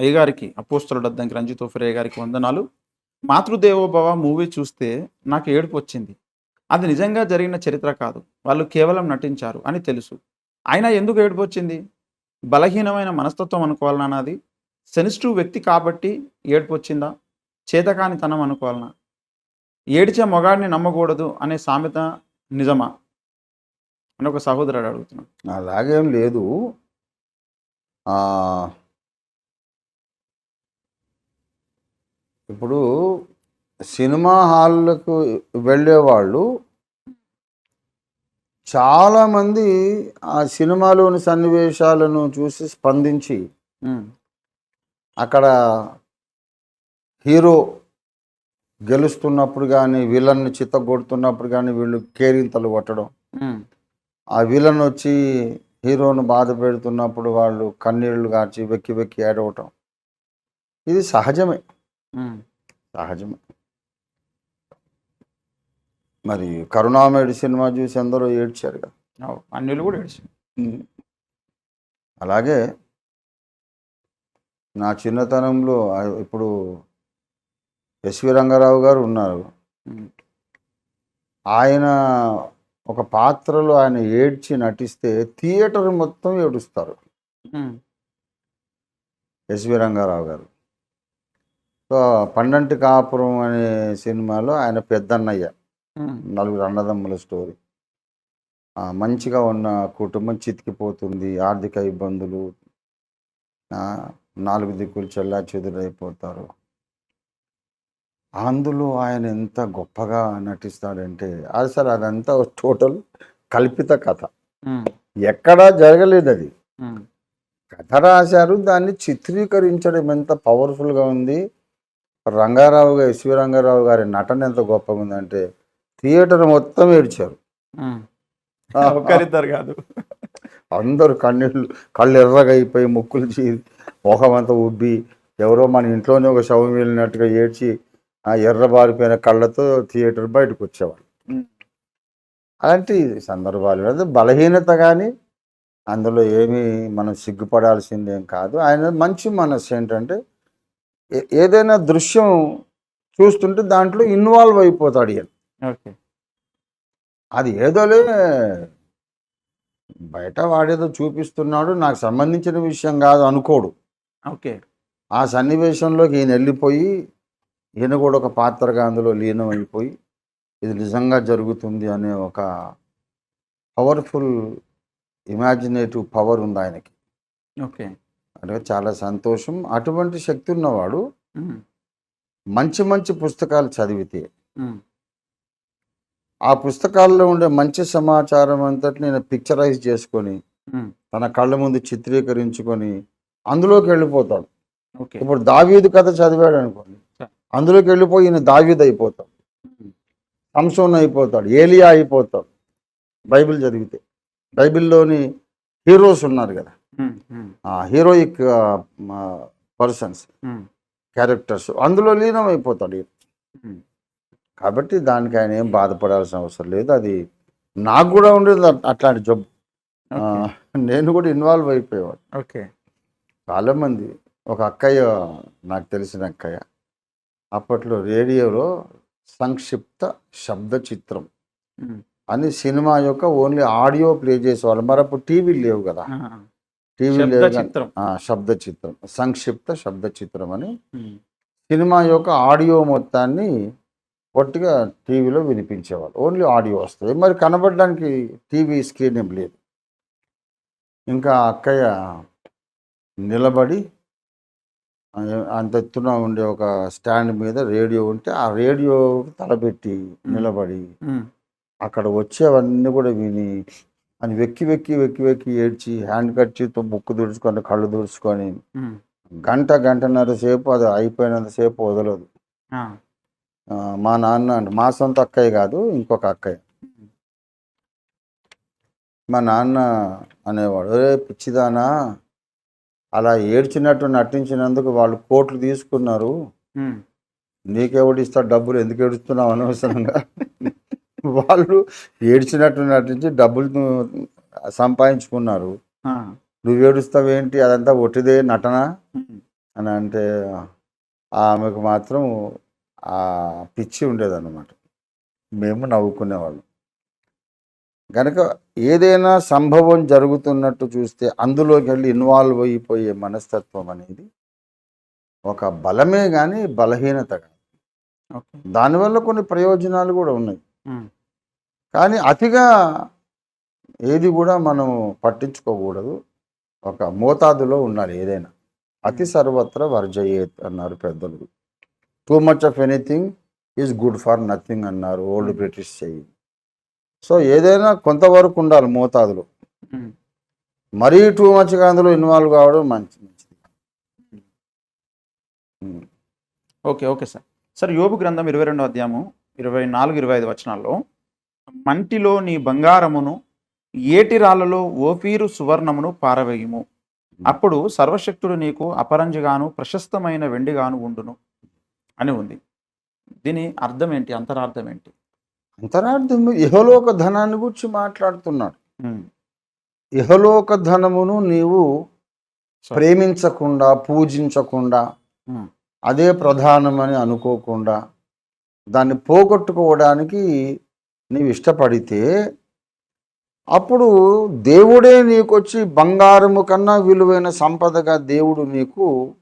అయ్యగారికి అపోస్తలుడు అద్దంకి రంజితో ఓఫరే గారికి వందనాలు. మాతృదేవోభవ మూవీ చూస్తే నాకు ఏడుపు వచ్చింది అది నిజంగా జరిగిన చరిత్ర కాదు. వాళ్ళు కేవలం నటించారు అని తెలుసు. అయినా ఎందుకు ఏడుపు వచ్చింది బలహీనమైన మనస్తత్వం అనుకోవాలన్నా అది సెన్సిటివ్ వ్యక్తి కాబట్టి ఏడుపు వచ్చిందా చేతకానితనం అనుకోవాలనా? ఏడిచే మొగాడిని నమ్మకూడదు అనే సామెత నిజమా? అని ఒక సహోదరుడు అడుగుతున్నాడు. అలాగేం లేదు. ఇప్పుడు సినిమా హాళ్ళకు వెళ్ళేవాళ్ళు చాలామంది ఆ సినిమాలోని సన్నివేశాలను చూసి స్పందించి అక్కడ హీరో గెలుస్తున్నప్పుడు కానీ విలన్ని చిత్తగొడుతున్నప్పుడు కానీ వీళ్ళు కేరింతలు కొట్టడం. ఆ విలన్ వచ్చి హీరోను బాధ పెడుతున్నప్పుడు వాళ్ళు కన్నీళ్ళు గార్చి వెక్కి వెక్కి ఏడవటం. ఇది సహజమే. సహజమే. మరి కరుణామయుడి సినిమా చూసి అందరూ ఏడ్చారు కదా. కూడా ఏడిచి అలాగే నా చిన్నతనంలో ఇప్పుడు ఎస్వి రంగారావు గారు ఉన్నారు. ఆయన ఒక పాత్రలో ఆయన ఏడ్చి నటిస్తే థియేటర్ మొత్తం ఏడుస్తారు. ఎస్వి రంగారావు గారు. సో పండంటి కాపురం అనే సినిమాలో ఆయన పెద్దన్నయ్య. నలుగురు అన్నదమ్ముల స్టోరీ. మంచిగా ఉన్న కుటుంబం చితికిపోతుంది ఆర్థిక ఇబ్బందులు. నాలుగు దిక్కులు చెల్లా చెదురైపోతారు అందులో ఆయన ఎంత గొప్పగా నటిస్తాడంటే అసలు అదంతా టోటల్ కల్పిత కథ. ఎక్కడా జరగలేదు అది కథ రాశారు దాన్ని చిత్రీకరించడం ఎంత పవర్ఫుల్గా ఉంది. రంగారావు గారు ఎస్వి రంగారావు గారి నటన ఎంత గొప్పగా ఉందంటే థియేటర్ మొత్తం ఏడ్చారు. ఒక్కరిద్దరు కాదు. అందరూ కన్నీళ్ళు కళ్ళు ఎర్రగా అయిపోయి ముక్కులు చీ మొహమంతా ఉబ్బి ఎవరో మన ఇంట్లోనే ఒక శవం వెళ్ళినట్టుగా ఏడ్చి ఆ ఎర్రబారిపోయిన కళ్ళతో థియేటర్ బయటకు వచ్చేవాళ్ళు అలాంటి సందర్భాలు అదే బలహీనత కానీ అందులో ఏమీ మనం సిగ్గుపడాల్సిందేం కాదు. ఆయన మంచి మనస్సు ఏంటంటే ఏదైనా దృశ్యం చూస్తుంటే దాంట్లో ఇన్వాల్వ్ అయిపోతాడు ఈయన. ఓకే. అది ఏదోలే బయట వాడేదో చూపిస్తున్నాడు నాకు సంబంధించిన విషయం కాదు అనుకోడు. ఓకే. ఆ సన్నివేశంలోకి ఈయన వెళ్ళిపోయి ఈయన కూడా ఒక పాత్రగా అందులో లీనం అయిపోయి ఇది నిజంగా జరుగుతుంది అనే ఒక పవర్ఫుల్ ఇమాజినేటివ్ పవర్ ఉంది ఆయనకి. ఓకే. అంటే చాలా సంతోషం. అటువంటి శక్తి ఉన్నవాడు మంచి మంచి పుస్తకాలు చదివితే ఆ పుస్తకాల్లో ఉండే మంచి సమాచారం అంతటి నేను పిక్చరైజ్ చేసుకొని తన కళ్ళ ముందు చిత్రీకరించుకొని అందులోకి వెళ్ళిపోతాడు. ఇప్పుడు దావీదు కథ చదివాడు అనుకోండి. అందులోకి వెళ్ళిపోయి ఈయన దావీదు అయిపోతాడు. సంసోన్ అయిపోతాడు. ఏలియా అయిపోతాడు. బైబిల్ చదివితే. బైబిల్లోని హీరోస్ ఉన్నారు కదా. హీరోయిక్ పర్సన్స్ క్యారెక్టర్స్ అందులో లీనం అయిపోతాడు. కాబట్టి దానికి ఆయన ఏం బాధపడాల్సిన అవసరం లేదు. అది నాకు కూడా ఉండేది అట్- అట్లాంటి జబ్బు. నేను కూడా ఇన్వాల్వ్ అయిపోయేవాడు ఓకే. చాలామంది ఒక అక్కయ్య నాకు తెలిసిన అక్కయ్య అప్పట్లో రేడియోలో సంక్షిప్త శబ్ద చిత్రం అని సినిమా యొక్క ఓన్లీ ఆడియో ప్లే చేసేవాళ్ళు. మరి అప్పుడు టీవీ లేవు కదా. టీవీ శబ్ద లేవు చిత్రం. ఆ, శబ్ద చిత్రం. సంక్షిప్త శబ్ద చిత్రం అని సినిమా యొక్క ఆడియో మొత్తాన్ని పొట్టిగా టీవీలో వినిపించేవాళ్ళు. ఓన్లీ ఆడియో వస్తుంది. మరి కనబడడానికి టీవీ స్క్రీన్ ఏం లేదు. ఇంకా అక్కయ్య నిలబడి అంత ఎత్తున ఉండే ఒక స్టాండ్ మీద రేడియో ఉంటే ఆ రేడియో తలపెట్టి నిలబడి అక్కడ వచ్చేవన్నీ కూడా విని అని వెక్కి వెక్కి వెక్కి వెక్కి ఏడ్చి హ్యాండ్ కట్చితో ముక్కు తుడుచుకొని కళ్ళు తుడుచుకొని గంట గంటన్నర సేపు అది అయిపోయినంత సేపు వదలదు. మా నాన్న అంటే మా సొంత అక్కయ్య కాదు ఇంకొక అక్కయ్య. మా నాన్న అనేవాడు ఏ పిచ్చిదానా అలా ఏడ్చినట్టు నటించినందుకు వాళ్ళు కోట్లు తీసుకున్నారు. ఉమ్, నీకెవడు ఇస్తా డబ్బులు ఎందుకు ఏడుస్తున్నావు? అనవసరంగా వాళ్ళు ఏడ్చినట్టు నటించి డబ్బులు సంపాదించుకున్నారు. నువ్వు ఏడుస్తావేంటి? అదంతా ఒట్టిదే నటన అని అంటే ఆమెకు మాత్రం ఆ పిచ్చి ఉండేదన్నమాట. మేము నవ్వుకునేవాళ్ళం. కనుక ఏదైనా సంభవం జరుగుతున్నట్టు చూస్తే అందులోకి వెళ్ళి ఇన్వాల్వ్ అయిపోయే మనస్తత్వం అనేది ఒక బలమే కానీ బలహీనత కాదు. దానివల్ల కొన్ని ప్రయోజనాలు కూడా ఉన్నాయి. కానీ అతిగా ఏది కూడా మనం పట్టించుకోకూడదు. ఒక మోతాదులో ఉండాలి ఏదైనా. అతి సర్వత్ర వర్జయేత్ అన్నారు పెద్దలు. Too much of anything is good for nothing అన్నారు ఓల్డ్ బ్రిటిష్ చెయ్యి సో ఏదైనా కొంతవరకు ఉండాలి మోతాదులో. మరీ టూ మచ్గా అందులో ఇన్వాల్వ్ కావడం మంచి మంచిది. Okay okay sir. సార్ యోబు గ్రంథం ఇరవై రెండో అధ్యాయము ఇరవై నాలుగు ఇరవై ఐదు వచనాల్లో మంటిలో నీ బంగారమును ఏటి రాళ్ళలో ఓఫీరు సువర్ణమును పారవేయుము. అప్పుడు సర్వశక్తుడు నీకు అపరంజిగాను ప్రశస్తమైన వెండిగాను ఉండును. అని ఉంది. దీని అర్థం ఏంటి? అంతరార్థం ఏంటి? అంతరార్థం ఇహలోక ధనాన్ని గురించి మాట్లాడుతున్నాడు. ఇహలోక ధనమును నీవు. ప్రేమించకుండా పూజించకుండా అదే ప్రధానమని అనుకోకుండా దాన్ని పోగొట్టుకోవడానికి నీవు ఇష్టపడితే అప్పుడు దేవుడే నీకొచ్చి బంగారము కన్నా విలువైన సంపదగా దేవుడు నీకు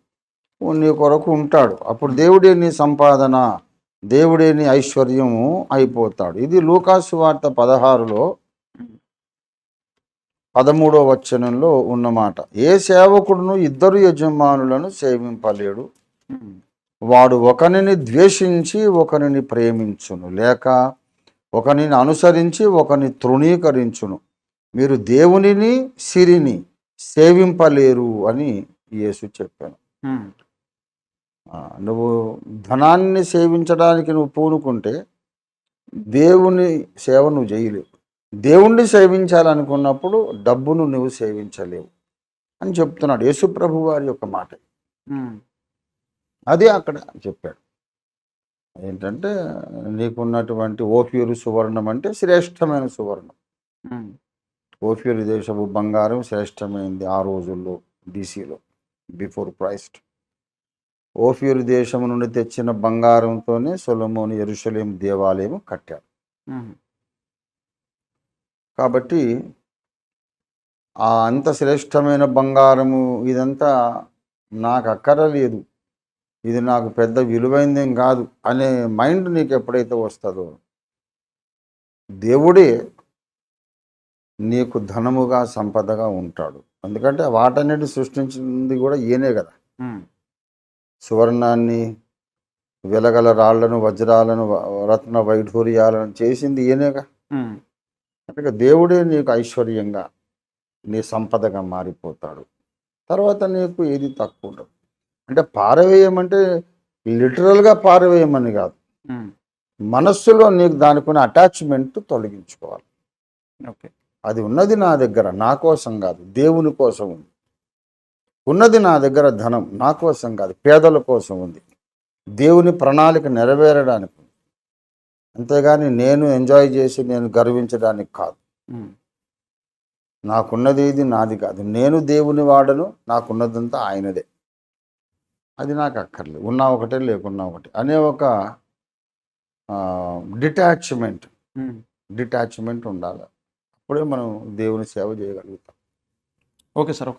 నీ కొరకు ఉంటాడు. అప్పుడు దేవుడే నీ సంపాదన దేవుడే నీ ఐశ్వర్యము అయిపోతాడు. ఇది లూకాసు వార్త పదహారులో పదమూడో వచనంలో ఉన్నమాట. ఏ సేవకుడును ఇద్దరు యజమానులను సేవింపలేడు. వాడు ఒకరిని ద్వేషించి ఒకరిని ప్రేమించును లేక ఒకరిని అనుసరించి ఒకరిని తృణీకరించును. మీరు దేవునిని సిరిని సేవింపలేరు అని యేసు చెప్పాను నువ్వు ధనాన్ని సేవించడానికి నువ్వు పూనుకుంటే దేవుని సేవ నువ్వు చేయలేవు. దేవుణ్ణి సేవించాలనుకున్నప్పుడు డబ్బును నువ్వు సేవించలేవు అని చెప్తున్నాడు యేసుప్రభు వారి యొక్క మాట. అదే అక్కడ చెప్పాడు. ఏంటంటే నీకున్నటువంటి ఓఫీరు సువర్ణం అంటే శ్రేష్టమైన సువర్ణం. ఓఫీరు దేశపు బంగారం శ్రేష్టమైంది ఆ రోజుల్లో బీసీలో బిఫోర్ క్రైస్ట్. ఓఫీరు దేశం నుండి తెచ్చిన బంగారంతోనే సొలమోని ఎరుషలేం దేవాలయం కట్టాడు కాబట్టి ఆ అంత శ్రేష్టమైన బంగారము ఇదంతా నాకు అక్కరలేదు. ఇది నాకు పెద్ద విలువైందేం కాదు అనే మైండ్ నీకు ఎప్పుడైతే వస్తుందో దేవుడే నీకు ధనముగా సంపదగా ఉంటాడు. ఎందుకంటే వాటన్నిటి సృష్టించింది కూడా ఈయనే కదా. సువర్ణాన్ని వెలగల రాళ్ళను వజ్రాలను రత్న వైఢూర్యాలను చేసింది ఈయనేగా కనుక దేవుడే నీకు ఐశ్వర్యంగా నీ సంపదగా మారిపోతాడు. తర్వాత నీకు ఏది తక్కువ ఉండదు. అంటే పారవేయమంటే లిటరల్గా పారవేయమని కాదు. మనస్సులో నీకు దానికి అటాచ్మెంట్ తొలగించుకోవాలి. ఓకే. అది ఉన్నది నా దగ్గర నా కోసం కాదు దేవుని కోసం ఉంది. ఉన్నది నా దగ్గర ధనం నా కోసం కాదు పేదల కోసం ఉంది. దేవుని ప్రణాళిక నెరవేరడానికి ఉంది. అంతేగాని నేను ఎంజాయ్ చేసి నేను గర్వించడానికి కాదు. నాకున్నది ఇది నాది కాదు. నేను దేవుని వాడను నాకున్నదంతా ఆయనదే. అది నాకు అక్కర్లేదు ఉన్నా ఒకటే లేకున్నా ఒకటి. అనే ఒక డిటాచ్మెంట్. డిటాచ్మెంట్ ఉండాలి. అప్పుడే మనం దేవుని సేవ చేయగలుగుతాం. ఓకే సార్ ఒక